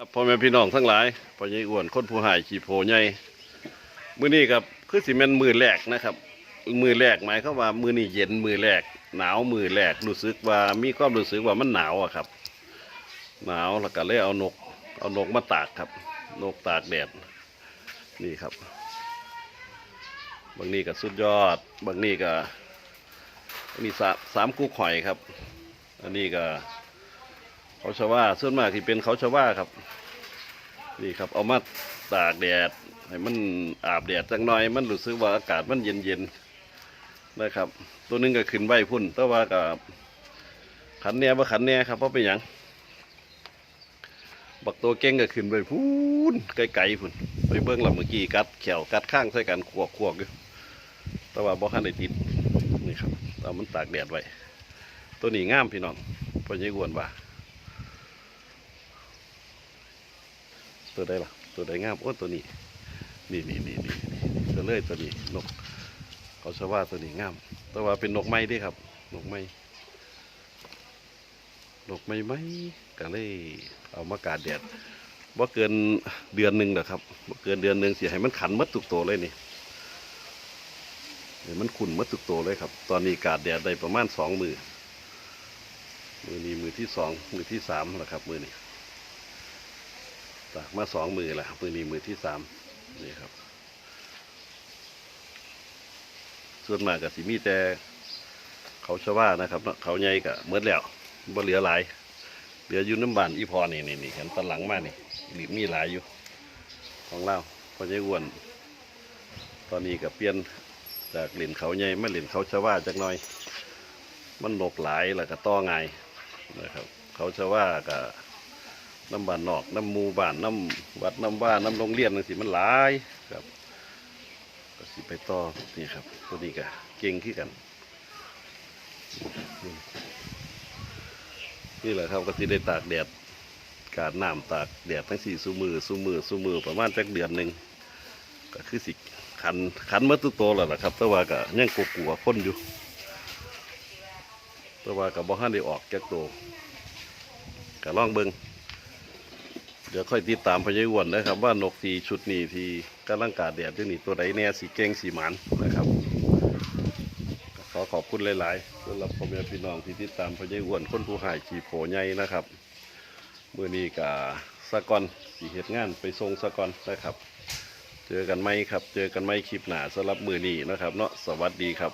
ครับพ่อแม่พี่น้องทั้งหลายพ่อใหญ่อ้วนคนผู้หายขี่โพใหญ่มือนี้ครับคือสิแม่นมือแรกนะครับ มือแรกหมายความว่ามือนี้เย็นมือแรก หนาวมือแรกรู้สึกว่ามีความรู้สึกว่ามันหนาวอะครับ หนาวแล้วก็เลยเอานก เอานกมาตากครับ นกตากแดดนี่ครับ บางนี่ก็สุดยอด บางนี่ก็อันนี้สามสามกุ๊กหอยครับ อันนี้ก็ เขาชว่าส่วนมากที่เป็นเขาชว่าครับ นี่ครับ เอามาตากแดดให้มันอาบแดดจังหน่อย มันรู้สึกว่าอากาศมันเย็นเย็นๆนะครับ ตัวนึงก็ขึ้นใบพุ่น แต่ว่ากับขันแน่บ่ขันแน่ครับเพราะเป็นหยังบักตัวเก่งก็ขึ้นไปพูนไกลๆพุ่นไปเบิ้งลำเมื่อกี้กัดแขวกัดข้างใส่กันขวกขวกอยู่แต่ว่าบ่คันได้ติดนี่ครับเอามันตากแดดไว้ ตัวนี้งามพี่น้องพอใหญ่อ้วนว่า ตัวใดล่ะ ตัวใดงามโอ้ตัวนี้ นี่นี่นี่นี่ตัวเล่ยตัวนี้นกเขาชว่าตัวนี้งาม แต่ว่าเป็นนกไม้ด้วยครับ นกไม้นกไม้ไม้ก็เลยเอามากาดแดดว่าเกินเดือนหนึ่งนะครับว่าเกินเดือนหนึ่งเสียให้มันขันมัดทุกโตเลยนี่ให้มันขุ่นมัดทุกโตเลยครับ ตอนนี้กาดแดดได้ประมาณสองมือมือนี้มือที่สองมือที่สามแล้วครับ มือนี้ ตากมาสองมือแล้วมือนี้มือที่สามนี่ครับ ส่วนมากกับสิมีแต่เขาชว่านะครับ เขาใหญ่กะเมื่อแล้วบ่เหลือหลาย เหลืออยู่น้ำบานอีพอนี่นี่นี่เห็นตอนหลังมานี่หรือมีหลายอยู่ ของเราพอใหญ่อ้วน ตอนนี้กับเปลี่ยนจากเหรียญเขาใหญ่มาเหรียญเขาชว่าจักหน่อย มันหลกหลายแล้วก็ต่อง่ายนะครับ เขาชว่ากับ น้ำบ้านนอกน้ำมูบ้านน้ำวัดน้ำบ้านน้ำโรงเรียนนั่นสิมันหลายครับ ก็สิไปต่อนี่ครับ ตัวนี้ก็เก่งขึ้นกันนี่แหละครับก็สิได้ตากแดดการน้ำตากแดดทั้งสี่สูมือสูมือสูมือประมาณจักเดือนหนึ่งก็คือสิขันขันมื่อตุโตแล้วล่ะครับ แต่ว่าก็ยังกลัวๆคนอยู่ แต่ว่ากับบ่ฮันได้ออกจากตัวก็ลองเบิงเดี๋ยวค่อยติดตามพญายวนนะครับ ว่านกสีชุดนี้ที่กำลังกาดแดดที่นี่ตัวใดแน่สีเก่งสีหมันนะครับ ขอขอบคุณหลายๆสำหรับพ่อแม่พี่น้องที่ติดตามพญายวนคนผู้หายขี่โผใหญ่นะครับเมื่อนี้กับสะกอนสีเหตุงานไปทรงสะกอนนะครับ เจอกันไหมครับ เจอกันไหมคลิปหนาสำหรับมือนี้นะครับ เนาะสวัสดีครับ